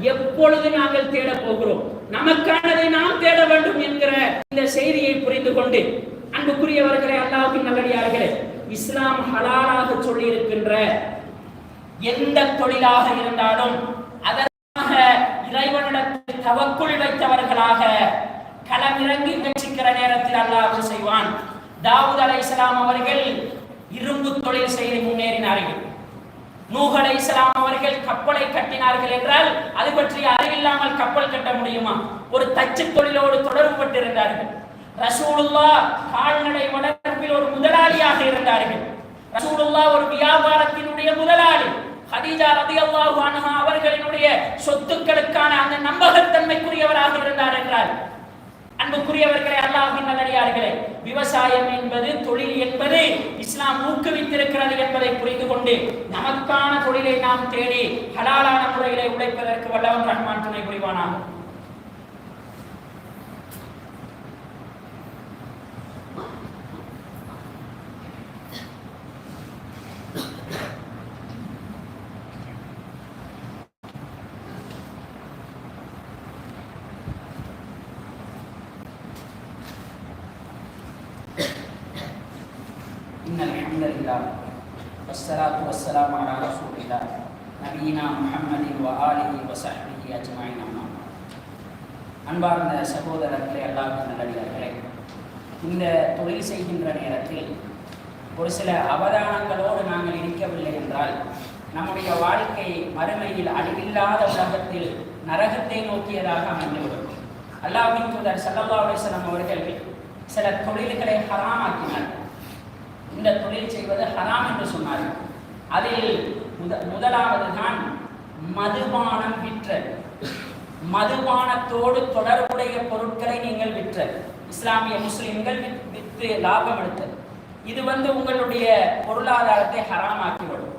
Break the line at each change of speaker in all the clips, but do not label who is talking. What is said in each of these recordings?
எப்பொழுது நாங்கள் தேட போகிறோம்? நமக்கானதை நாம் தேட வேண்டும் என்கிற இந்த செய்தியை புரிந்து கொண்டு அன்புக்குரியவர்களே அல்லாஹ்வின் நல்லடியார்களே இஸ்லாம் ஹலாலாக சொல்லி இருக்கின்ற எந்த தொழிலாக இருந்தாலும் அதற்காக இறைவனிடத்தில் தவக்குள் வைத்தவர்களாக களமிறங்கி முயற்சிக்கிற நேரத்தில் அல்லாஹ் செய்வான்? தாவூத் இஸ்லாம் அவர்கள் இரும்பு தொழில் செய்து முன்னேறினார்கள். நூகலை இஸ்லாம் அவர்கள் கப்பலை கட்டினார்கள் என்றால் அது பற்றி அறிவில்லாமல் கப்பல் கட்ட முடியுமா? ஒரு தச்சு தொழிலோடு தொடர்பு பட்டிருந்தார்கள் ரசூலுல்லா கால்நடை வளர்ப்பில் ஒரு முதலாளியாக இருந்தார்கள். ரசூலுல்லா ஒரு வியாபாரத்தினுடைய முதலாளி. ஹதீஜா ரதி அல்லாஹு அவர்களினுடைய சொத்துக்களுக்கான அந்த நம்பகத்தன்மைக்குரியவராக இருந்தார் என்றார் அன்புக்குரியவர்களே அல்லாஹின் நல்லடியார்களே விவசாயம் என்பது தொழில் என்பது இஸ்லாம் ஊக்குவித்திருக்கிறது என்பதை புரிந்து கொண்டு நமக்கான தொழிலை நாம் தேடி ஹலாலான முறையிலே உழைப்பதற்கு வல்லவன் ரஹ்மான் துணை புரிவானாகும் நபியினா முஹம்மதின் வஹாலி வசஹி அஜ்மாயின் அம்மா. அன்பார்ந்த சகோதரர்களே அல்லாஹ் நல்லடியார்களே இந்த தொழில் செய்கின்ற நேரத்தில் ஒரு சில அவதானங்களோடு நாங்கள் இருக்கவில்லை என்றால் நம்முடைய வாழ்க்கை மறுமையில் அழிவில்லாத உலகத்தில் நரகத்தை நோக்கியதாக அமைந்துவிடும். அல்லாவின் தூதர் சல்லா அலிஸ்லாம் அவர்கள் சில தொழில்களை ஹராமாக்கினார் இந்த தொழில் செய்வது ஹராம் என்று சொன்னார்கள். அதில் முத முதலாவது தான் மதுபானம் விற்றல். மதுபானத்தோடு தொடர்புடைய பொருட்களை நீங்கள் விற்றல். இஸ்லாமிய முஸ்லிம்கள் விற்று லாபம் எடுத்தல். இது வந்து உங்களுடைய பொருளாதாரத்தை ஹராமாக்கிவிடும்.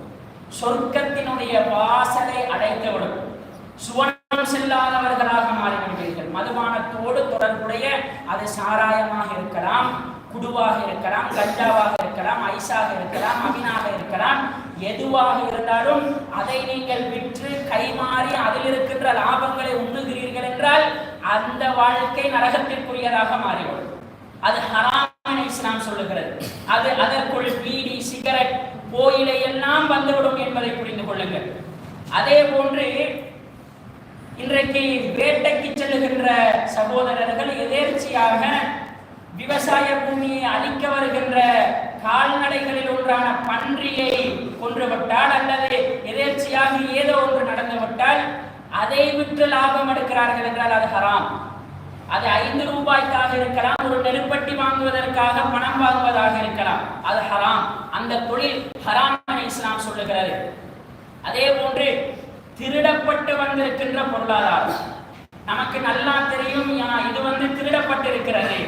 சொர்க்கத்தினுடைய வாசலை அடைத்துவிடும். சுவனம் செல்லாதவர்களாக மாறிவிடுவீர்கள். மதுபானத்தோடு தொடர்புடைய அது சாராயமாக இருக்கலாம். குடுவாக இருக்கலாம் கஞ்சாவாக இருக்கலாம் ஐஸாக இருக்கலாம் அமீனாக இருக்கலாம் எதுவாக இருந்தாலும் அதை நீங்கள் விற்று கைமாறி அதில் இருக்கின்ற லாபங்களை உண்ணுகிறீர்கள் என்றால் அந்த வாழ்க்கை நரகத்திற்குரியதாக மாறிவிடும். அது ஹராமன் இஸ்லாம் சொல்லுகிறது. அது அதற்குள் பீடி சிகரெட் கோயிலை எல்லாம் வந்துவிடும் என்பதை புரிந்து கொள்ளுங்கள். அதே போன்று இன்றைக்கு வேட்டைக்கு செல்லுகின்ற சகோதரர்கள் எதேர்ச்சியாக விவசாய பூமியை அழிக்க வருகின்ற கால்நடைகளில் ஒன்றான பன்றியை கொன்றுவிட்டால் அல்லது எதேர்ச்சியாக ஏதோ ஒன்று நடந்துவிட்டால் அதை விற்று லாபம் எடுக்கிறார்கள் என்றால் அது ஹராம். அது ஐந்து ரூபாய்க்காக இருக்கலாம் ஒரு நெருப்பட்டி வாங்குவதற்காக பணம் வாங்குவதாக இருக்கலாம். அது ஹராம். அந்த தொழில் ஹராம் இஸ்லாம் சொல்லுகிறது. அதே போன்று திருடப்பட்டு வந்திருக்கின்ற பொருளாதாரம். நமக்கு நல்லா தெரியும் இது வந்து திருடப்பட்டிருக்கிறது.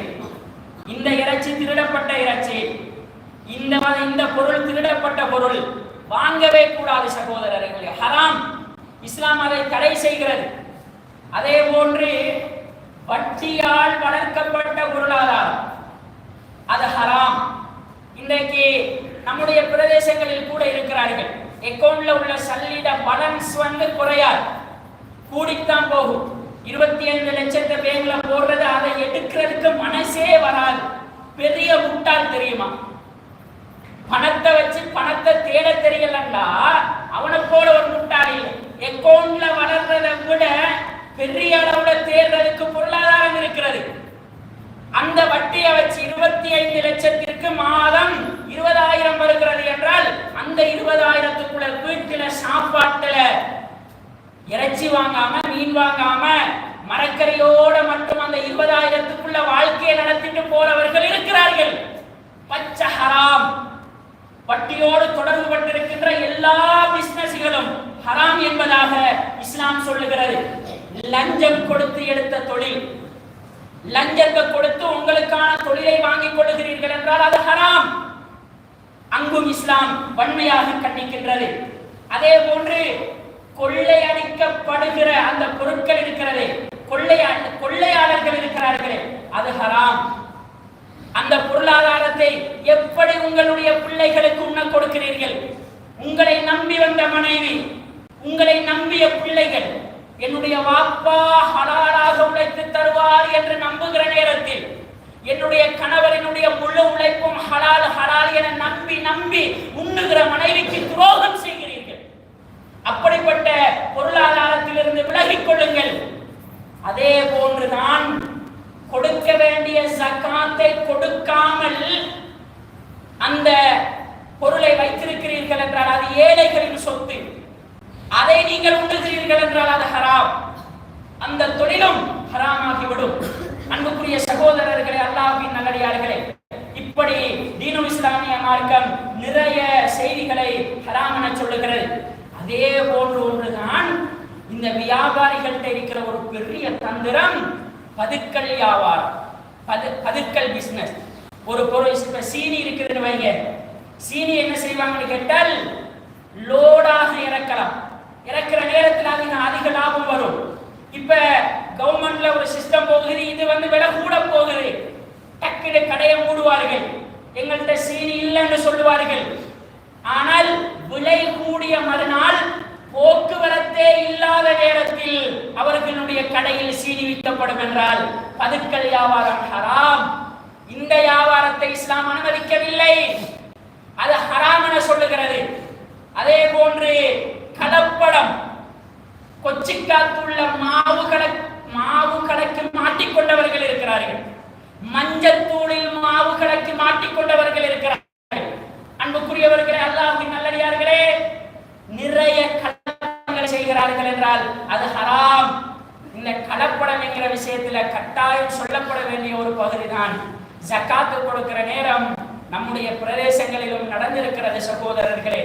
இந்த இறைச்சி திருடப்பட்ட இறைச்சி. இந்த இந்த பொருள் திருடப்பட்ட பொருள். வாங்கவே கூடாது சகோதரர்களே. ஹராம். இஸ்லாம் அதை தடை செய்கிறது. அதே போன்று வட்டியால் வளர்க்கப்பட்ட பொருளாதாரம். அது ஹராம். இன்றைக்கு நம்முடைய பிரதேசங்களில் கூட இருக்கிறார்கள். அக்கௌண்ட்ல உள்ள சல்லிட பேலன்ஸ் வந்து குறையாது. கூடித்தான் போகும். இருபத்தி ஐந்து லட்சத்தை பேங்க்ல போடுறது அதை எடுக்கிறதுக்கு மனசே வராது. பெரிய முட்டாள் தெரியுமா? பணத்தை வச்சு பணத்தை தேட தெரியலண்டா அவனை போல ஒரு முட்டாள் இல்லை. அக்கௌண்ட்ல வளர்றதை விட பெரிய அளவுல தேடுறதுக்கு பொருளாதாரம் இருக்கிறது. அந்த வட்டியை வச்சு இருபத்தி ஐந்து லட்சத்திற்கு மாதம் இருபதாயிரம் வருகிறது என்றால் அந்த இருபதாயிரத்துக்குள்ள வீட்டுல சாப்பாட்டுல இறைச்சி வாங்காம மீன் வாங்காம மரக்கரையோட மட்டும் அந்த இருபதாயிரத்துக்குள்ள வாழ்க்கையை நடத்திட்டு போறவர்கள் இருக்கிறார்கள். பச்சை ஹராம். வட்டியோடு தொடர்பு பட்டிருக்கின்ற எல்லா பிசினஸ்களும் ஹராம் என்பதாக இஸ்லாம் சொல்லுகிறது. லஞ்சம் கொடுத்து எடுத்த தொழில். லஞ்சத்தை கொடுத்து உங்களுக்கான தொழிலை வாங்கிக் கொள்ளுகிறீர்கள் என்றால் அது ஹராம். அங்கும் இஸ்லாம் வன்மையாக கண்டிக்கின்றது. அதே போன்று கொள்ளையடிக்கப்படுகிற அந்த பொருட்கள் இருக்கிறதே. கொள்ளையா கொள்ளையாளர்கள் இருக்கிறார்களே அது ஹராம். அந்த பொருளாதாரத்தை எப்படி உங்களுடைய பிள்ளைகளுக்கு உண்ண கொடுக்கிறீர்கள்? உங்களை நம்பி வந்த மனைவி உங்களை நம்பிய பிள்ளைகள் என்னுடைய வாப்பா ஹலாலாக உழைத்து தருவார் என்று நம்புகிற நேரத்தில் என்னுடைய கணவரினுடைய முழு உழைப்பும் ஹலால் ஹலால் என நம்பி நம்பி உண்ணுகிற மனைவிக்கு துரோகம் செய்ய அப்படிப்பட்ட பொருளாதாரத்திலிருந்து விலகிக் கொள்ளுங்கள். அதே போன்றுதான் கொடுக்க வேண்டிய சக்காத்தை கொடுக்காமல் அந்த பொருளை வைத்திருக்கிறீர்கள் என்றால் அது ஏழைகளின் சொத்து. அதை நீங்கள் உண்டுகிறீர்கள் என்றால் அது ஹராம். அந்த தொழிலும் ஹராமாகிவிடும். அன்புக்குரிய சகோதரர்களே அல்லாஹ்வின் நல்லடியார்களே இப்படி தீனு இஸ்லாமிய மார்க்கம் நிறைய செய்திகளை ஹராம் என சொல்லுகிறது. அதே போன்று ஒன்றுதான் இந்த வியாபாரிகள்கிட்ட இருக்கிற ஒரு பெரிய தந்திரம் பதுக்கல் வியாபாரம். பது பதுக்கல் பிஸ்னஸ் ஒரு பொருள் இப்ப சீனி இருக்குதுன்னு வைங்க. சீனி என்ன செய்வாங்கன்னு கேட்டால் லோடாக இறக்கலாம். இறக்குற நேரத்தில் அதிக அதிக லாபம் வரும். இப்ப கவர்மெண்ட்ல ஒரு சிஸ்டம் போகுது இது வந்து விலை கூட போகுது. டக்குனு கடையை மூடுவார்கள். எங்கள்கிட்ட சீனி இல்லைன்னு சொல்லுவார்கள். ஆனால் விலை கூடிய மறுநாள் போக்குவரத்தே இல்லாத நேரத்தில் அவர்களுடைய கடையில் சீனி விற்கப்படும் என்றால் பதுக்கல் வியாபாரம் ஹராம். இந்த வியாபாரத்தை இஸ்லாம் அனுமதிக்கவில்லை. அது ஹராம் என சொல்லுகிறது. அதே போன்று கலப்படம் கொச்சிக்காத்துள்ள மாவு கடை மாவு கடைக்கு மாட்டிக்கொண்டவர்கள் இருக்கிறார்கள். மஞ்சத்தூளில் மாவு கடைக்கு மாட்டிக்கொண்டவர்கள் இருக்கிறார்கள். அன்புக்குரியவர்களே அல்லாஹ்வின் நல்லடியார்களே நிறைய கலப்படங்களை செய்கிறார்கள் என்றால் அது ஹராம். இந்த கலப்படம் என்கிற விஷயத்துல கட்டாயம் சொல்லப்பட வேண்டிய ஒரு பகுதி தான் ஜக்காத்து கொடுக்கிற நேரம் நம்முடைய பிரதேசங்களிலும் நடந்திருக்கிறது சகோதரர்களே.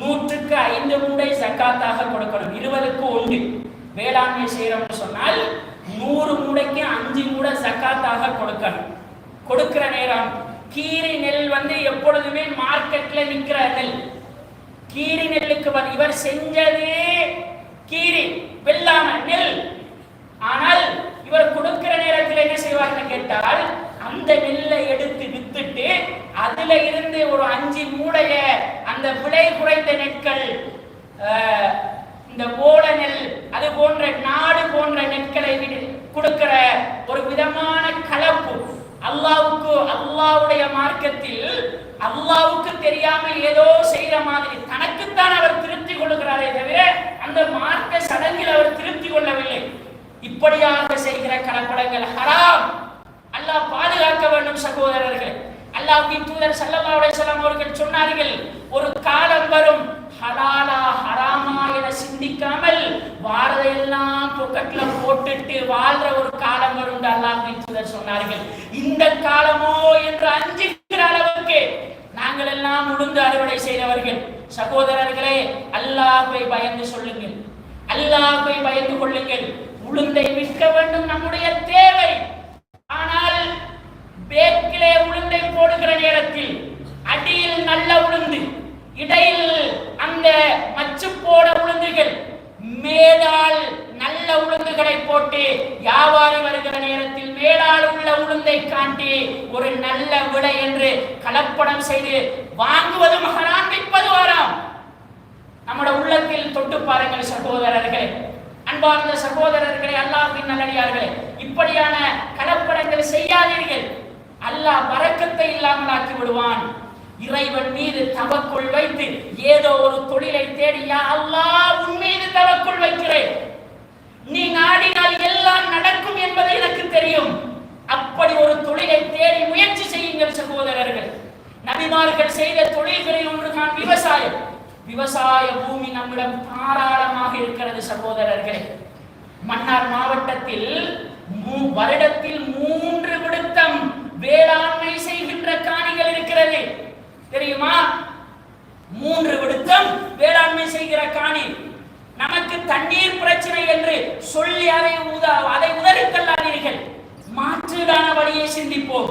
நூற்றுக்கு ஐந்து மூடை ஜக்காத்தாக கொடுக்கணும். இருபதுக்கு ஒன்று வேளாண்மை செய்யறோம்னு சொன்னால் நூறு மூடைக்கு அஞ்சு மூடை ஜக்காத்தாக கொடுக்கணும். கொடுக்கிற நேரம் கீரி நெல் வந்து எப்பொழுதுமே மார்க்கெட்ல நிற்கிற நெல் கீரி நெல்லுக்கு இவர் செஞ்சது கீரி வெள்ளாம நெல். ஆனால் இவர் கொடுக்கிற நேரத்தில் என்ன செய்வார்னு கேட்டால் அந்த நெல்லை எடுத்து வித்துட்டு அதுல இருந்து ஒரு அஞ்சு மூடைய அந்த விலை குறைந்த நெற்கள் இந்த ஓல நெல் அது போன்ற நாடு போன்ற நெற்களை விடு- கொடுக்கிற ஒரு விதமான கலப்பு. அல்லாவுக்கு அல்லாவுடைய மார்க்கத்தில் அல்லாவுக்கு தெரியாமல் ஏதோ செய்யற மாதிரி தனக்குத்தான் அவர் திருப்தி கொள்ளுகிறாரே தவிர அந்த மார்க்க சடங்கில் அவர் திருப்தி கொள்ளவில்லை. இப்படியாக செய்கிற கலப்படங்கள் ஹராம். அல்லாஹ் பாதுகாக்க வேண்டும் சகோதரர்கள். அல்லாஹ் தூதர் சல்லல்லாவுடைய அலைஹி அவர்கள் சொன்னார்கள் ஒரு காலம் வரும் ஹலாலா ஹராமா என சிந்திக்காமல் வாரதையெல்லாம் பொக்கெட்ல போட்டுட்டு வாழ்ற ஒரு காலம் வரும் அப்படின்னு சொன்னார்கள். இந்த காலமோ என்று அஞ்சுகிற அளவுக்கு நாங்கள் எல்லாம் உளுந்து அறுவடை செய்தவர்கள். சகோதரர்களே அல்லாஹை பயந்து சொல்லுங்கள். அல்லாஹை பயந்து கொள்ளுங்கள். உளுந்தை விற்க வேண்டும் நம்முடைய தேவை. ஆனால் பேக்கிலே உளுந்தை போடுகிற நேரத்தில் அடியில் நல்ல உளுந்து இடையில் அந்த மச்சு போட உளுந்துகள் மேலால் நல்ல உளுந்துகளை போட்டு வியாபாரி வருகிற நேரத்தில் மேலால் உள்ள உளுந்தை காட்டி ஒரு நல்ல விலை என்று கலப்படம் செய்து வாங்குவது மகனான் விற்பது வராம். நம்முடைய உள்ளத்தில் தொட்டு பாருங்கள் சகோதரர்களே. அன்பார்ந்த சகோதரர்களே அல்லாஹின் நல்லடியார்களே இப்படியான கலப்படங்கள் செய்யாதீர்கள். அல்லாஹ் வரக்கத்தை இல்லாமல் ஆக்கி விடுவான். இறைவன் மீது தவக்குள் வைத்து ஏதோ ஒரு தொழிலை தேடி யா அல்லாஹ் உன் மீது தவக்குள் வைக்கிறேன். நீ நாடினால் எல்லாம் நடக்கும் என்பது எனக்கு தெரியும். அப்படி ஒரு தொழிலை தேடி முயற்சி செய்யுங்கள் சகோதரர்கள். நபிமார்கள் செய்த தொழில்களில் ஒன்றுதான் விவசாயம். விவசாய பூமி நம்மிடம் தாராளமாக இருக்கிறது சகோதரர்களே. மன்னார் மாவட்டத்தில் மூ- வருடத்தில் மூன்று விடுத்தம் வேளாண்மை செய்கின்ற காணிகள் இருக்கிறது. தெரியுமா? மூன்று விடுத்தம் வேளாண்மை செய்கிற காணி. நமக்கு தண்ணீர் பிரச்சனை என்று சொல்லி அதை உத அதை உதறி தள்ளாதீர்கள் மாற்றுதான வழியை சிந்திப்போம்.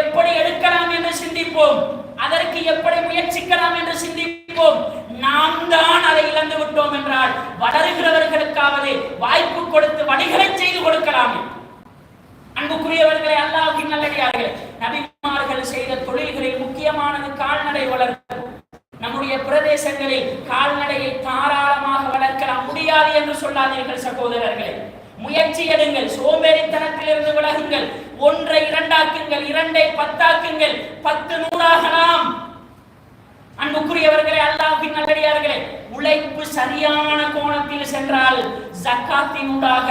எப்படி எடுக்கலாம் என்று சிந்திப்போம். அதற்கு எப்படி முயற்சிக்கலாம் என்று சிந்திப்போம். நாம் தான் அதை இழந்து விட்டோம் என்றால் வளருகிறவர்களுக்காவது வாய்ப்பு கொடுத்து வழிகளை செய்து கொடுக்கலாமே. அன்புக்குரியவர்களே நல்லடியார்கள் நபி நபிமார்கள் செய்த தொழில்களில் முக்கியமானது கால்நடை வளர்ப்பு. நம்முடைய பிரதேசங்களில் கால்நடையை தாராளமாக வளர்க்கலாம் முடியாது என்று சொல்லாதீர்கள் சகோதரர்களே. முயற்சி எடுங்கள் சோம்பேறித்தனத்திலிருந்து விலகுங்கள். ஒன்றை இரண்டாக்குங்கள் இரண்டை பத்தாக்குங்கள். பத்து நூறாகலாம். அன்புக்குரியவர்களே அல்லாஹின் நல்லடியார்களே உழைப்பு சரியான கோணத்தில் சென்றால் ஜக்காத்தினூடாக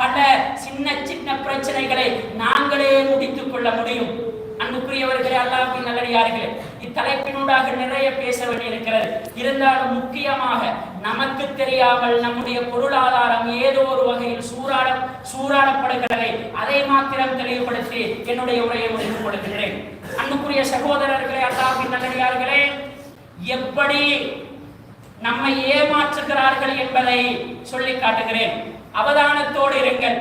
பல சின்ன சின்ன பிரச்சனைகளை நாங்களே முடித்துக் கொள்ள முடியும். அன்புக்குரியவர்களே அல்லாஹ்வின் நல்லடியார்களே இத்தலைப்பினூடாக நிறைய பேச வேண்டியிருக்கிறது இருந்தாலும் முக்கியமாக நமக்கு தெரியாமல் நம்முடைய பொருளாதாரம் ஏதோ ஒரு வகையில் சூறாட சூறாடப்படுகிறதை அதை மாத்திரம் தெளிவுபடுத்தி என்னுடைய உரையை முடித்துக் கொடுக்கிறேன் அன்புக்குரிய சகோதரர்களே அல்லாஹ்வின் நல்லடியார்களே எப்படி நம்மை ஏமாற்றுகிறார்கள் என்பதை சொல்லி காட்டுகிறேன். அவதானத்தோடு இருங்கள்.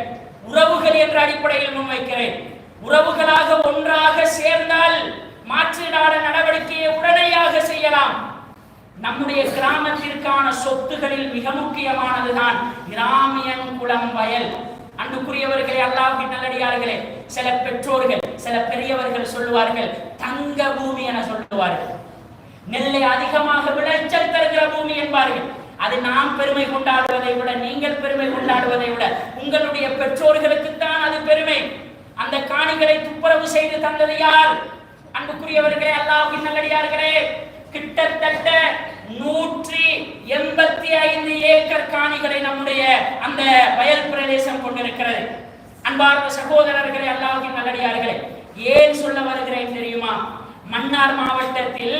உறவுகள் என்ற அடிப்படையில் முன்வைக்கிறேன். உறவுகளாக ஒன்றாக சேர்ந்தால் மாற்றீடான நடவடிக்கையை உடனடியாக செய்யலாம். நம்முடைய கிராமத்திற்கான சொத்துகளில் மிக முக்கியமானதுதான் கிராமியன் குளம் வயல். அன்புக்குரியவர்களே அல்லாஹ்வின் நல்லடியார்களே சில பெற்றோர்கள் சில பெரியவர்கள் சொல்லுவார்கள் தங்க பூமி என சொல்லுவார்கள். நெல்லை அதிகமாக விளைச்சல் தருகிற பூமி என்பார்கள். அது நாம் பெருமை கொண்டாடுவதை விட நீங்கள் பெருமை கொண்டாடுவதை விட உங்களுடைய பெற்றோர்களுக்குத்தான் அது பெருமை. அந்த காணிகளை துப்புரவு செய்து தந்தது யார்? அன்புக்குரியவர்களே அல்லாஹ்வின் நல்லடியார்களே கிட்டத்தட்ட நூற்றி எண்பத்தி ஐந்து ஏக்கர் காணிகளை நம்முடைய அந்த வயல் பிரதேசம் கொண்டிருக்கிறது. அன்பார்ந்த சகோதரர்களே அல்லாஹ்வின் நல்லடியார்களே ஏன் சொல்ல வருகிறேன் தெரியுமா? மன்னார் மாவட்டத்தில்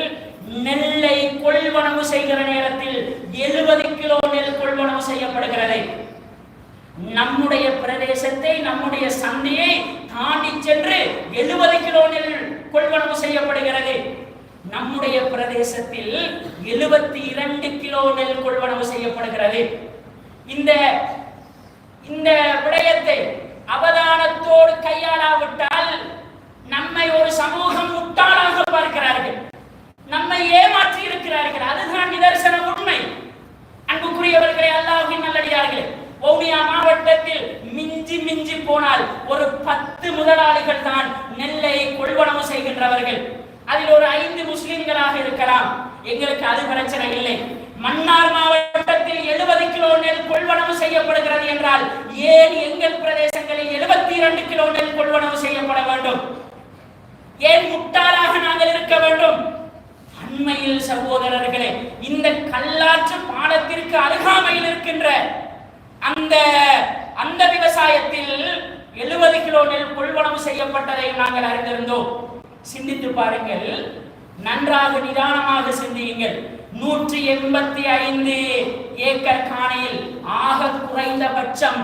நெல்லை கொள்வனவு செய்கிற நேரத்தில் எழுபது கிலோ நெல் கொள்வனவு செய்யப்படுகிறது. நம்முடைய பிரதேசத்தை நம்முடைய சந்தையை தாண்டி சென்று எழுபது கிலோ கொள்வனவு செய்யப்படுகிறது. நம்முடைய பிரதேசத்தில் எழுபத்தி இரண்டு கிலோ நெல் கொள்வனவு செய்யப்படுகிறது. இந்த இந்த விடயத்தை அவதானத்தோடு கையாளாவிட்டால் நம்மை ஒரு சமூகம் முட்டாளாக பார்க்கிறார்கள். நம்மை ஏமாற்றி இருக்கிறார்கள் மிஞ்சி போனால் ஒரு பத்து முதலாளிகள் தான் நெல்லை கொள்வனவு செய்கின்றவர்கள். அதில் ஒரு ஐந்து முஸ்லிம்களாக இருக்கலாம். எங்களுக்கு அது பிரச்சனை இல்லை. மன்னார் மாவட்டத்தில் எழுபது கிலோ நெல் கொள்வனவு செய்யப்படுகிறது என்றால் ஏன் எங்கள் பிரதேசங்களில் எழுபத்தி இரண்டு கிலோ நெல் கொள்வனவு செய்யப்பட வேண்டும்? ஏன் முட்டாளாக நாங்கள் இருக்க வேண்டும்? அண்மையில் சகோதரர்களே இந்த கல்லாற்று பாலத்திற்கு அருகாமையில் இருக்கின்ற அந்த அந்த விவசாயத்தில் எழுபது கிலோ நெல் கொள்வனவு செய்யப்பட்டதை நாங்கள் அறிந்திருந்தோம். சிந்தித்து பாருங்கள். நன்றாக நிதானமாக சிந்தியுங்கள். நூற்றி எண்பத்தி ஐந்து ஏக்கர் காணியில் ஆக குறைந்தபட்சம்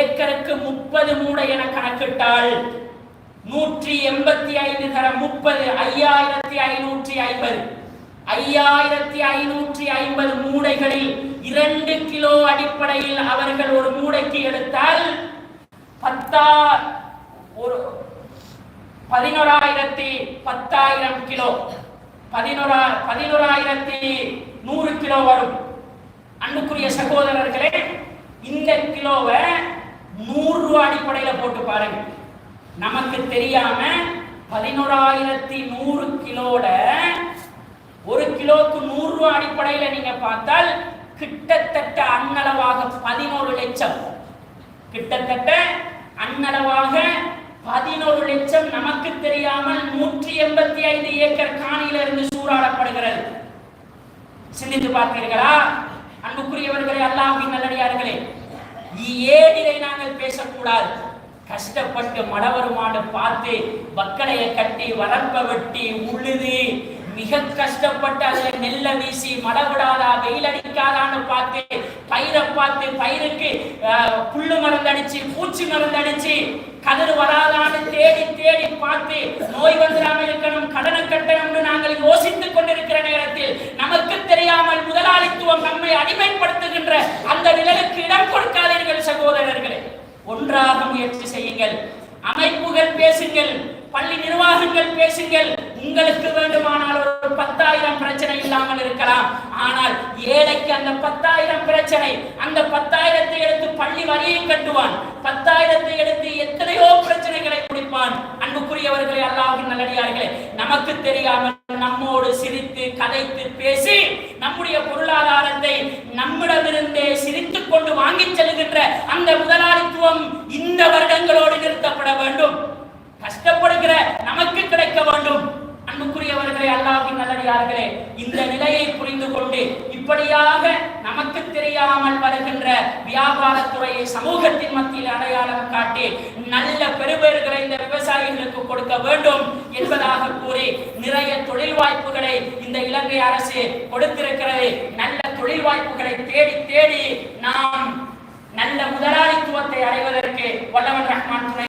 ஏக்கருக்கு முப்பது மூடை என கணக்கிட்டால் நூற்றி எண்பத்தி ஐந்து தர முப்பது ஐயாயிரத்தி ஐநூற்றி ஐம்பது. ஐயாயிரத்தி ஐநூற்றி ஐம்பது மூடைகளில் இரண்டு கிலோ அடிப்படையில் அவர்கள் ஒரு மூடைக்கு எடுத்தால் பத்தா ஒரு பதினோராயிரத்தி பத்தாயிரம் கிலோ. பதினோரா பதினோராயிரத்தி நூறு கிலோ வரும். அன்புக்குரிய சகோதரர்களே இந்த கிலோவை நூறு ரூபா அடிப்படையில் போட்டு பாருங்க. நமக்கு தெரியாம பதினோராயிரத்தி நூறு கிலோட கிலோக்கு நூறு ரூபா அடிப்படையில நீங்க பார்த்தால் கிட்டத்தட்ட அன்னளவாக பதினோரு லட்சம். கிட்டத்தட்ட அன்னளவாக பதினோரு லட்சம் நமக்கு தெரியாமல் நூற்றி எண்பத்தி ஐந்து ஏக்கர் காணியில இருந்து சூறாடப்படுகிறது சிந்தித்து பார்த்தீர்களா? அன்புக்குரியவர்களே அல்லாஹ்வின் நல்லடியார்களே ஏன் நாங்கள் பேசக்கூடாது. கஷ்டப்பட்டு மழை பார்த்து வக்கடையை கட்டி வரப்ப வெட்டி உழுது மிக கஷ்டப்பட்டு அதுல நெல்ல வீசி மழை விடாதா வெயில் அடிக்காதான்னு பார்த்து பயிரை பார்த்து பயிருக்கு அஹ், புல்லு மருந்து அடிச்சு பூச்சி மருந்து அடிச்சு கதிர் வராதான்னு தேடி தேடி பார்த்து நோய் வந்துடாம இருக்கணும் கடனை கட்டணும்னு நாங்கள் யோசித்துக் கொண்டிருக்கிற நேரத்தில் நமக்கு தெரியாமல் முதலாளித்துவம் நம்மை அடிமைப்படுத்துகின்ற அந்த நிலைக்கு இடம் கொடுக்காதீர்கள் சகோதரர்களே. ஒன்றாக முயற்சி செய்யுங்கள். அமைப்புகள் பேசுங்கள். பள்ளி நிர்வாகங்கள் பேசுங்கள். உங்களுக்கு வேண்டுமானால் ஒரு பத்தாயிரம் பிரச்சனை இல்லாமல் இருக்கலாம். ஆனால் ஏழைக்கு அந்த பத்தாயிரம் பிரச்சனை அந்த பத்தாயிரத்தை எடுத்து பள்ளி வரியை கட்டுவான். பத்தாயிரத்தை எடுத்து எத்தனையோ பிரச்சனைகளை குடிப்பான் அன்புக்குரியவர்களே அல்லாஹின் நல்லடியார்களே நமக்கு தெரியாமல் நம்மோடு சிரித்து கதைத்து பேசி நம்முடைய பொருளாதாரத்தை நம்மிடமிருந்தே சிரித்துக் கொண்டு வாங்கிச் செல்கின்ற அந்த முதலாளித்துவம் இந்த வருடங்களோடு நிறுத்தப்பட வேண்டும் கஷ்டப்படுகிற நமக்கு கிடைக்க வேண்டும் அன்புக்குரியவர்களே அல்லாஹின் நல்லடியார்களே இந்த நிலையை புரிந்து கொண்டு இப்படியாக நமக்கு தெரியாமல் வருகின்ற வியாபாரத்துறையை சமூகத்தின் மத்தியில் அடையாளம் காட்டி நல்ல பெருபேறுகளை இந்த விவசாயிகளுக்கு கொடுக்க வேண்டும் என்பதாக கூறி நிறைய தொழில் வாய்ப்புகளை இந்த இலங்கை அரசு கொடுத்திருக்கிறது. நல்ல தொழில் வாய்ப்புகளை தேடி தேடி நாம் நல்ல முதலாளித்துவத்தை அடைவதற்கு வல்லவன் ரஹ்மான் துணை